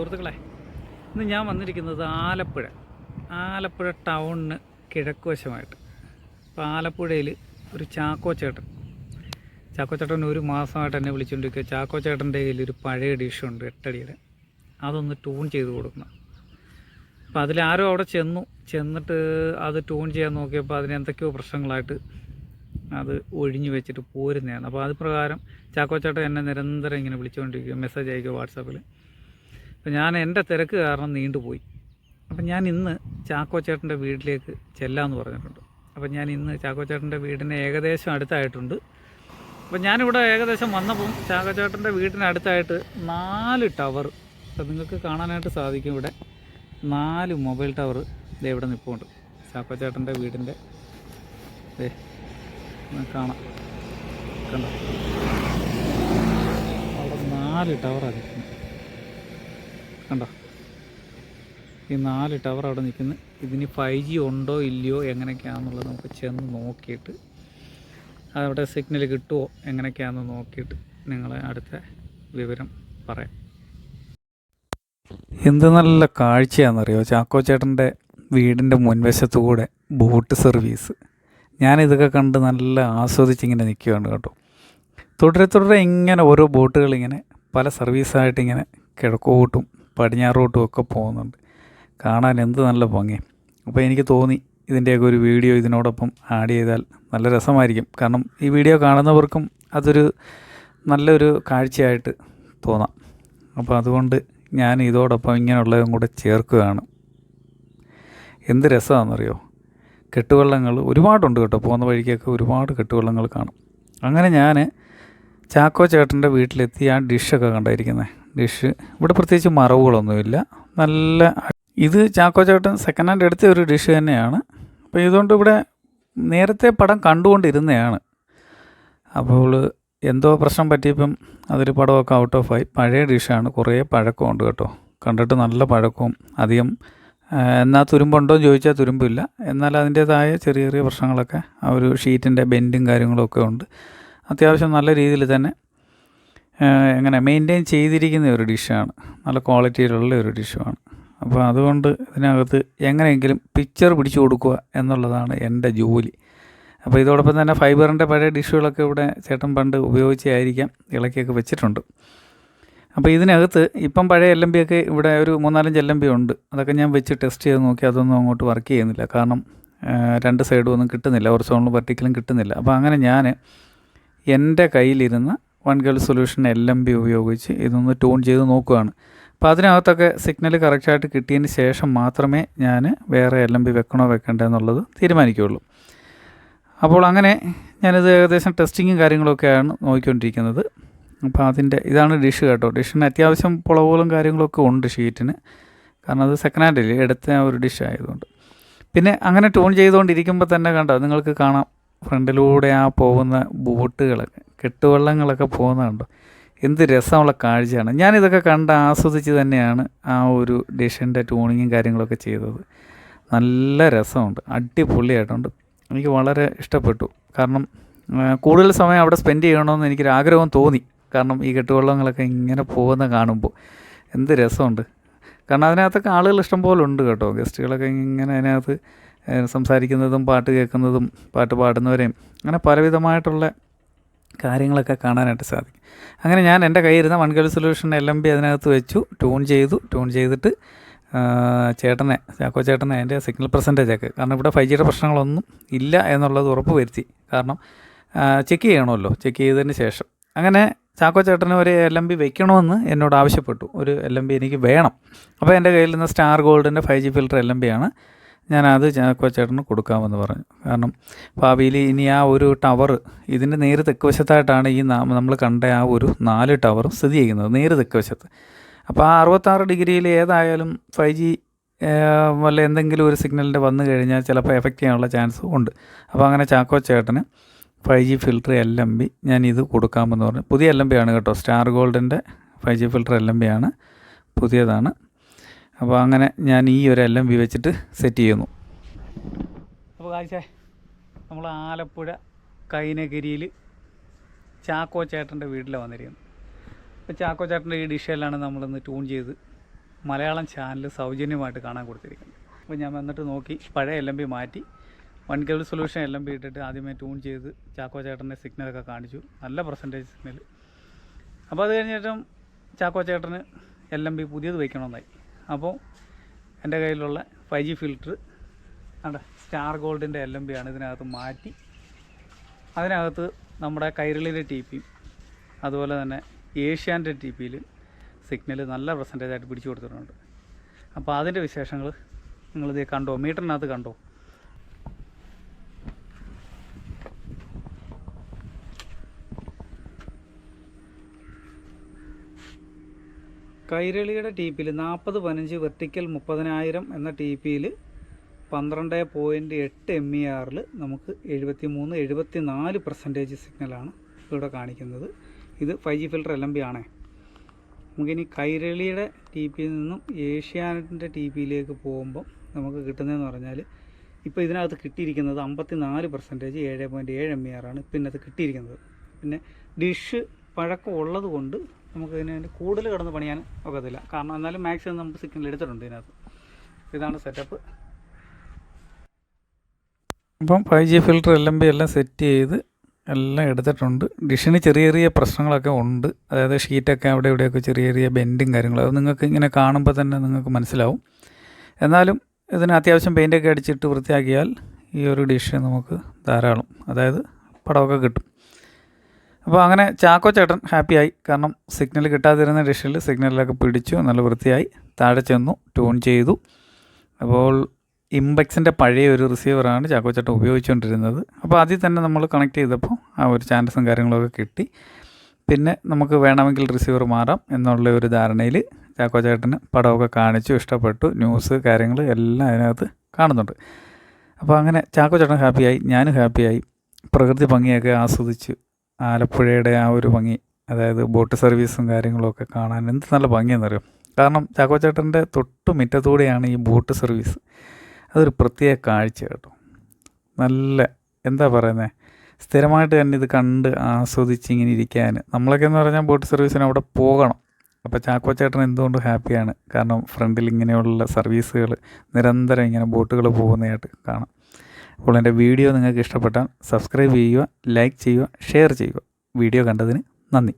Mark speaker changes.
Speaker 1: സുഹൃത്തുക്കളെ ഇന്ന് ഞാൻ വന്നിരിക്കുന്നത് ആലപ്പുഴ. ആലപ്പുഴ ടൗണിന് കിഴക്ക് വശമായിട്ട് അപ്പോൾ ആലപ്പുഴയിൽ ഒരു ചാക്കോച്ചേട്ടൻ. ചാക്കോച്ചേട്ടൻ ഒരു മാസമായിട്ട് എന്നെ വിളിച്ചുകൊണ്ടിരിക്കുക ചാക്കോച്ചേട്ടന്റെ കയ്യിൽ ഒരു പഴയ ഡിഷുണ്ട് എട്ടടിയുടെ. അതൊന്ന് ട്യൂൺ ചെയ്ത് കൊടുക്കണം. അപ്പോൾ അതിലാരോ അവിടെ ചെന്നു. ചെന്നിട്ട് അത് ട്യൂൺ ചെയ്യാൻ നോക്കിയപ്പോൾ അതിന് എന്തൊക്കെയോ പ്രശ്നങ്ങളായിട്ട് അത് ഒഴിഞ്ഞു വെച്ചിട്ട് പോരുന്നതാണ് അപ്പോൾ അത് പ്രകാരം ചാക്കോച്ചേട്ടൻ എന്നെ നിരന്തരം ഇങ്ങനെ വിളിച്ചുകൊണ്ടിരിക്കുക മെസ്സേജ് അയക്കുക വാട്സാപ്പിൽ അപ്പോൾ ഞാൻ എന്റെ തിരക്ക് കാരണം നീണ്ടുപോയി. അപ്പം ഞാൻ ഇന്ന് ചാക്കോ ചേട്ടന്റെ വീട്ടിലേക്ക് ചെല്ലാമെന്ന് പറഞ്ഞിട്ടുണ്ട്. അപ്പം ഞാൻ ഇന്ന് ചാക്കോ ചേട്ടന്റെ വീടിന് ഏകദേശം അടുത്തായിട്ടുണ്ട്. അപ്പം ഞാനിവിടെ ഏകദേശം വന്നപ്പം വീടിന് അടുത്തായിട്ട് നാല് ടവർ. അപ്പം നിങ്ങൾക്ക് കാണാനായിട്ട് സാധിക്കും ഇവിടെ. നാല് മൊബൈൽ ടവർ ഇവിടെ നിൽപ്പുണ്ട് ചാക്കോ ചേട്ടന്റെ വീടിന്റെ കാണാം. കണ്ടോ? അവിടെ നാല് ടവറാണ് നിൽക്കുന്നത്. കണ്ടോ? ഈ നാല് ടവർ അവിടെ നിൽക്കുന്നു. ഇതിന് ഫൈവ് ജി ഉണ്ടോ ഇല്ലയോ എങ്ങനെയൊക്കെയാണെന്നുള്ളത് നമുക്ക് ചെന്ന് നോക്കിയിട്ട് അതവിടെ സിഗ്നൽ കിട്ടുമോ എങ്ങനെയൊക്കെയാണെന്ന് നോക്കിയിട്ട് നിങ്ങളെ അടുത്ത വിവരം പറയാം. എന്ത് നല്ല കാഴ്ചയാണെന്നറിയോ? ചാക്കോ ചേട്ടന്റെ വീടിന്റെ മുൻവശത്തു കൂടെ ബോട്ട് സർവീസ്. ഞാനിതൊക്കെ കണ്ട് നല്ല ആസ്വദിച്ചിങ്ങനെ നിൽക്കുകയാണ് കേട്ടോ. തുടരെ തുടരെ ഇങ്ങനെ ഓരോ ബോട്ടുകൾ ഇങ്ങനെ പല സർവീസായിട്ട് ഇങ്ങനെ കിഴക്കോട്ടും പടിഞ്ഞാറോട്ടും ഒക്കെ പോകുന്നുണ്ട്. കാണാൻ എന്ത് നല്ല ഭംഗി. അപ്പോൾ എനിക്ക് തോന്നി ഇതിന്റെയൊക്കെ ഒരു വീഡിയോ ഇതിനോടൊപ്പം ആഡ് ചെയ്താൽ നല്ല രസമായിരിക്കും. കാരണം ഈ വീഡിയോ കാണുന്നവർക്കും അതൊരു നല്ലൊരു കാഴ്ചയായിട്ട് തോന്നാം. അപ്പോൾ അതുകൊണ്ട് ഞാൻ ഇതോടൊപ്പം ഇങ്ങനെയുള്ളതും കൂടെ ചേർക്കുകയാണ്. എന്ത് രസമാണെന്നറിയോ? കെട്ടുവള്ളങ്ങൾ ഒരുപാടുണ്ട് കേട്ടോ. പോകുന്ന വഴിക്കൊക്കെ ഒരുപാട് കെട്ടുവള്ളങ്ങൾ കാണും. അങ്ങനെ ഞാൻ ചാക്കോ ചേട്ടന്റെ വീട്ടിലെത്തി ആ ഡിഷൊക്കെ കണ്ടായിരിക്കുന്നത് ഡിഷ്. ഇവിടെ പ്രത്യേകിച്ച് മറവുകളൊന്നുമില്ല. നല്ല ഇത് ചാക്കോ ചേട്ടൻ സെക്കൻഡ് ഹാൻഡ് എടുത്ത ഒരു ഡിഷ് തന്നെയാണ്. അപ്പോൾ ഇതുകൊണ്ട് ഇവിടെ നേരത്തെ പടം കണ്ടുകൊണ്ടിരുന്നതാണ് അപ്പോൾ എന്തോ പ്രശ്നം പറ്റിയപ്പം അതൊരു പടമൊക്കെ ഔട്ട് ഓഫ് ആയി. പഴയ ഡിഷാണ് കുറേ പഴക്കമുണ്ട് കേട്ടോ. കണ്ടിട്ട് നല്ല പഴക്കവും അധികം എന്നാൽ തുരുമ്പുണ്ടോ എന്ന് ചോദിച്ചാൽ തുരുമ്പില്ല. എന്നാൽ അതിന്റേതായ ചെറിയ ചെറിയ പ്രശ്നങ്ങളൊക്കെ ആ ഒരു ഷീറ്റിന്റെ ബെൻഡും കാര്യങ്ങളൊക്കെ ഉണ്ട്. അത്യാവശ്യം നല്ല രീതിയിൽ തന്നെ എങ്ങനെ മെയിന്റെയിൻ ചെയ്തിരിക്കുന്ന ഒരു ഡിഷാണ് നല്ല ക്വാളിറ്റിയിലുള്ള ഒരു ഡിഷുമാണ് അപ്പോൾ അതുകൊണ്ട് ഇതിനകത്ത് എങ്ങനെയെങ്കിലും പിക്ചർ പിടിച്ചു കൊടുക്കുക എന്നുള്ളതാണ് എന്റെ ജോലി. അപ്പോൾ ഇതോടൊപ്പം തന്നെ ഫൈബറിന്റെ പഴയ ഡിഷുകളൊക്കെ ഇവിടെ ചേട്ടൻ പണ്ട് ഉപയോഗിച്ചായിരിക്കാം ഇളക്കിയൊക്കെ വെച്ചിട്ടുണ്ട്. അപ്പോൾ ഇതിനകത്ത് ഇപ്പം പഴയ എൽ ഒക്കെ ഇവിടെ ഒരു മൂന്നാലഞ്ച് എൽ എം ബി ഉണ്ട്. അതൊക്കെ ഞാൻ വെച്ച് ടെസ്റ്റ് ചെയ്ത് നോക്കി അതൊന്നും അങ്ങോട്ട് വർക്ക് ചെയ്യുന്നില്ല. കാരണം രണ്ട് സൈഡും ഒന്നും കിട്ടുന്നില്ല. ഒരു ഹൊറിസോണലും പർട്ടിക്കലും കിട്ടുന്നില്ല. അപ്പോൾ അങ്ങനെ ഞാൻ എന്റെ കയ്യിലിരുന്ന one girl solution L M B ഉപയോഗിച്ച് ഇതൊന്ന് ട്യൂൺ ചെയ്ത് നോക്കുകയാണ്. അപ്പോൾ അതിനകത്തൊക്കെ സിഗ്നൽ കറക്റ്റായിട്ട് കിട്ടിയതിന് ശേഷം മാത്രമേ ഞാൻ വേറെ എൽ എം ബി വെക്കണോ വെക്കണ്ടേ എന്നുള്ളത് തീരുമാനിക്കുകയുള്ളൂ. അപ്പോൾ അങ്ങനെ ഞാനിത് ഏകദേശം ടെസ്റ്റിങ്ങും കാര്യങ്ങളൊക്കെയാണ് നോക്കിക്കൊണ്ടിരിക്കുന്നത്. അപ്പോൾ അതിന്റെ ഇതാണ് ഡിഷ് കേട്ടോ. ഡിഷിന് അത്യാവശ്യം പുളവുകളും കാര്യങ്ങളൊക്കെ ഉണ്ട് ഷീറ്റിന്. കാരണം അത് സെക്കൻഡ് ഹാൻഡിൽ എടുത്ത ഒരു ഡിഷ് ആയതുകൊണ്ട്. പിന്നെ അങ്ങനെ ട്യൂൺ ചെയ്തുകൊണ്ടിരിക്കുമ്പോൾ തന്നെ കണ്ടോ നിങ്ങൾക്ക് കാണാം ഫ്രണ്ടിലൂടെ ആ പോകുന്ന ബോട്ടുകളൊക്കെ. കെട്ടുവള്ളങ്ങളൊക്കെ പോകുന്നുണ്ടോ എന്ത് രസമുള്ള കാഴ്ചയാണ്. ഞാനിതൊക്കെ കണ്ട് ആസ്വദിച്ച് തന്നെയാണ് ആ ഒരു ഡിഷിന്റെ ട്യൂണിങ്ങും കാര്യങ്ങളൊക്കെ ചെയ്തത്. നല്ല രസമുണ്ട്. അടിപൊളിയായിട്ടുണ്ട്. എനിക്ക് വളരെ ഇഷ്ടപ്പെട്ടു. കാരണം കൂടുതൽ സമയം അവിടെ സ്പെൻഡ് ചെയ്യണമെന്ന് എനിക്കൊരു ആഗ്രഹം തോന്നി. കാരണം ഈ കെട്ടുവള്ളങ്ങളൊക്കെ ഇങ്ങനെ പോകുന്ന കാണുമ്പോൾ എന്ത് രസമുണ്ട്. കാരണം അതിനകത്തൊക്കെ ആളുകൾ ഇഷ്ടംപോലെ ഉണ്ട് കേട്ടോ. ഗസ്റ്റുകളൊക്കെ ഇങ്ങനെ അതിനകത്ത് സംസാരിക്കുന്നതും പാട്ട് കേൾക്കുന്നതും പാട്ട് പാടുന്നവരെയും അങ്ങനെ പലവിധമായിട്ടുള്ള കാര്യങ്ങളൊക്കെ കാണാനായിട്ട് സാധിക്കും. അങ്ങനെ ഞാൻ എന്റെ കയ്യിരുന്ന one girl solution L M B അതിനകത്ത് വെച്ചു ട്യൂൺ ചെയ്തു ട്യൂൺ ചെയ്തിട്ട് ചേട്ടനെ ചാക്കോ ചേട്ടനെ അതിന്റെ സിഗ്നൽ പെർസെന്റേജ് ആക്കി കാരണം ഇവിടെ ഫൈവ് ജിയുടെ പ്രശ്നങ്ങളൊന്നും ഇല്ല എന്നുള്ളത് ഉറപ്പ് വരുത്തി. കാരണം ചെക്ക് ചെയ്യണമല്ലോ ചെക്ക് ചെയ്തതിന് ശേഷം. അങ്ങനെ ചാക്കോ ചേട്ടന് ഒരു എൽ എം ബി വെക്കണമെന്ന് എന്നോട് ആവശ്യപ്പെട്ടു. ഒരു എൽ എം ബി എനിക്ക് വേണം. അപ്പോൾ എന്റെ കയ്യിൽ നിന്ന് സ്റ്റാർ ഗോൾഡിന്റെ five G filter L M B ആണ്. ഞാനത് ചേട്ടന് കൊടുക്കാമെന്ന് പറഞ്ഞു. കാരണം ഭാവിയിൽ ഇനി ആ ഒരു ടവർ ഇതിന്റെ നേര് തെക്കുവശത്തായിട്ടാണ് ഈ നമ്മൾ കണ്ട ആ ഒരു നാല് ടവറും സ്ഥിതി ചെയ്യുന്നത് നേര് തെക്കുവശത്ത് അപ്പോൾ ആ അറുപത്താറ് ഡിഗ്രിയിൽ ഏതായാലും ഫൈവ് ജി വല്ല എന്തെങ്കിലും ഒരു സിഗ്നലിന്റെ വന്നു കഴിഞ്ഞാൽ ചിലപ്പോൾ എഫക്റ്റ് ചെയ്യാനുള്ള ചാൻസ് ഉണ്ട്. അപ്പോൾ അങ്ങനെ ചാക്കോ ചേട്ടന് five G filter L M B ഞാൻ ഇത് കൊടുക്കാമെന്ന് പറഞ്ഞു. പുതിയ എൽ എം ബി ആണ് കേട്ടോ. സ്റ്റാർ ഗോൾഡിന്റെ five G filter L M B ആണ്. പുതിയതാണ്. അപ്പോൾ അങ്ങനെ ഞാൻ ഈ ഒരു എല്ലാം സെറ്റ് ചെയ്യുന്നു. അപ്പോൾ കാഴ്ച നമ്മൾ ആലപ്പുഴ കൈനഗിരിയിൽ ചാക്കോ ചേട്ടന്റെ വീട്ടിലാണ് വന്നിരിക്കുന്നത്. അപ്പോൾ ചാക്കോ ചേട്ടന്റെ ഈ ഡിഷെല്ലാം നമ്മളിന്ന് ട്യൂൺ ചെയ്ത് മലയാളം ചാനൽ സൗജന്യമായിട്ട് കാണാൻ കൊടുത്തിരിക്കുന്നത്. അപ്പോൾ ഞാൻ വന്നിട്ട് നോക്കി പഴയ എൽ എം ബി മാറ്റി one cable solution L M B ഇട്ടിട്ട് ആദ്യമേ ട്യൂൺ ചെയ്ത് ചാക്കോ ചേട്ടന്റെ സിഗ്നലൊക്കെ കാണിച്ചു. നല്ല പെർസെന്റേജ് സിഗ്നൽ അപ്പോൾ അത് കഴിഞ്ഞിട്ടും ചാക്കോ ചേട്ടന് എൽ എം ബി പുതിയത് വയ്ക്കണമെന്നായി അപ്പോൾ എന്റെ കയ്യിലുള്ള ഫൈവ് ജി ഫിൽറ്റർ അവിടെ സ്റ്റാർ ഗോൾഡിന്റെ എൽ എം ബി ആണ് ഇതിനകത്ത് മാറ്റി. അതിനകത്ത് നമ്മുടെ കൈരളിയിലെ ടി പിയും അതുപോലെ തന്നെ ഏഷ്യാന്റെ ടി പിയിൽ സിഗ്നൽ നല്ല പെർസെന്റേജ് ആയിട്ട് പിടിച്ചു കൊടുത്തിട്ടുണ്ട്. അപ്പോൾ അതിന്റെ വിശേഷങ്ങൾ നിങ്ങളിത് കണ്ടോ? മീറ്ററിനകത്ത് കണ്ടോ? കൈരളിയുടെ ടി പിയിൽ നാൽപ്പത് പതിനഞ്ച് വെർട്ടിക്കൽ മുപ്പതിനായിരം എന്ന ടി പിയിൽ പന്ത്രണ്ട് പോയിന്റ് എട്ട് എം ഇ ആറിൽ നമുക്ക് എഴുപത്തി മൂന്ന് എഴുപത്തി നാല് പെർസെന്റേജ് സിഗ്നലാണ് ഇവിടെ കാണിക്കുന്നത്. ഇത് five G filter L M B ആണേ. നമുക്കിനി കൈരളിയുടെ ടി പിയിൽ നിന്നും ഏഷ്യാനെറ്റിന്റെ ടി പിയിലേക്ക് പോകുമ്പം നമുക്ക് കിട്ടുന്നതെന്ന് പറഞ്ഞാൽ ഇപ്പോൾ ഇതിനകത്ത് കിട്ടിയിരിക്കുന്നത് അമ്പത്തി നാല് പെർസെന്റേജ് ഏഴ് പോയിന്റ് ഏഴ് എം ഇ ആറാണ് ഇപ്പം ഇതിനകത്ത് കിട്ടിയിരിക്കുന്നത്. പിന്നെ ഡിഷ് പഴക്കം ഉള്ളത് കൊണ്ട് നമുക്ക് ഇതിന് കൂടുതൽ കിടന്ന് പണിയാൻ ഒക്കത്തില്ല. കാരണം എന്നാലും മാക്സിമം നമുക്ക് സിഗ്നൽ എടുത്തിട്ടുണ്ട് ഇതിനകത്ത്. ഇതാണ് സെറ്റപ്പ് ഇപ്പം ഫൈവ് ജി ഫിൽറ്റർ എല്ലാം ബി എല്ലാം സെറ്റ് ചെയ്ത് എല്ലാം എടുത്തിട്ടുണ്ട്. ഡിഷിന് ചെറിയ ചെറിയ പ്രശ്നങ്ങളൊക്കെ ഉണ്ട്. അതായത് ഷീറ്റൊക്കെ അവിടെ ഇവിടെയൊക്കെ ചെറിയ ചെറിയ ബെൻഡും കാര്യങ്ങളും. അത് നിങ്ങൾക്ക് ഇങ്ങനെ കാണുമ്പോൾ തന്നെ നിങ്ങൾക്ക് മനസ്സിലാവും. എന്നാലും ഇതിന് അത്യാവശ്യം പെയിന്റൊക്കെ അടിച്ചിട്ട് വൃത്തിയാക്കിയാൽ ഈ ഒരു ഡിഷ് നമുക്ക് ധാരാളം. അതായത് പടമൊക്കെ കിട്ടും. അപ്പോൾ അങ്ങനെ ചാക്കോ ചേട്ടൻ ഹാപ്പിയായി കാരണം സിഗ്നൽ കിട്ടാതിരുന്ന ഡിഷിൽ സിഗ്നലിലൊക്കെ പിടിച്ചു നല്ല വൃത്തിയായി. താഴെ ചെന്നു ട്യൂൺ ചെയ്തു. അപ്പോൾ ഇമ്പെക്സിന്റെ പഴയ ഒരു റിസീവറാണ് ചാക്കോ ചേട്ടൻ ഉപയോഗിച്ചുകൊണ്ടിരുന്നത്. അപ്പോൾ അതിൽ തന്നെ നമ്മൾ കണക്ട് ചെയ്തപ്പോൾ ആ ഒരു ചാൻസും കാര്യങ്ങളൊക്കെ കിട്ടി. പിന്നെ നമുക്ക് വേണമെങ്കിൽ റിസീവർ മാറാം എന്നുള്ള ഒരു ധാരണയിൽ ചാക്കോ ചേട്ടന് പടമൊക്കെ കാണിച്ചു ഇഷ്ടപ്പെട്ടു. ന്യൂസ് കാര്യങ്ങൾ എല്ലാം അതിനകത്ത് കാണുന്നുണ്ട്. അപ്പോൾ അങ്ങനെ ചാക്കോ ചേട്ടൻ ഹാപ്പിയായി ഞാനും ഹാപ്പിയായി പ്രകൃതി ഭംഗിയൊക്കെ ആസ്വദിച്ച്. ആലപ്പുഴയുടെ ആ ഒരു ഭംഗി അതായത് ബോട്ട് സർവീസും കാര്യങ്ങളൊക്കെ കാണാൻ എന്ത് നല്ല ഭംഗിയെന്നറിയോ? കാരണം ചാക്കോച്ചേട്ടന്റെ തൊട്ട് മുറ്റത്തൂടെയാണ് ഈ ബോട്ട് സർവീസ്. അതൊരു പ്രത്യേക കാഴ്ച കേട്ടോ. നല്ല എന്താ പറയുന്നത് സ്ഥിരമായിട്ട് തന്നെ ഇത് കണ്ട് ആസ്വദിച്ച് ഇങ്ങനെ ഇരിക്കാൻ. നമ്മളൊക്കെ എന്ന് പറഞ്ഞാൽ ബോട്ട് സർവീസിന് അവിടെ പോകണം. അപ്പോൾ ചാക്കോച്ചേട്ടൻ എന്തുകൊണ്ട് ഹാപ്പിയാണ്? കാരണം ഫ്രണ്ടിൽ ഇങ്ങനെയുള്ള സർവീസുകൾ നിരന്തരം ഇങ്ങനെ ബോട്ടുകൾ പോകുന്നതായിട്ട് കാണാം. അപ്പോൾ എന്റെ വീഡിയോ നിങ്ങൾക്ക് ഇഷ്ടപ്പെട്ടാൽ സബ്സ്ക്രൈബ് ചെയ്യുക ലൈക്ക് ചെയ്യുക ഷെയർ ചെയ്യുക. വീഡിയോ കണ്ടതിന് നന്ദി.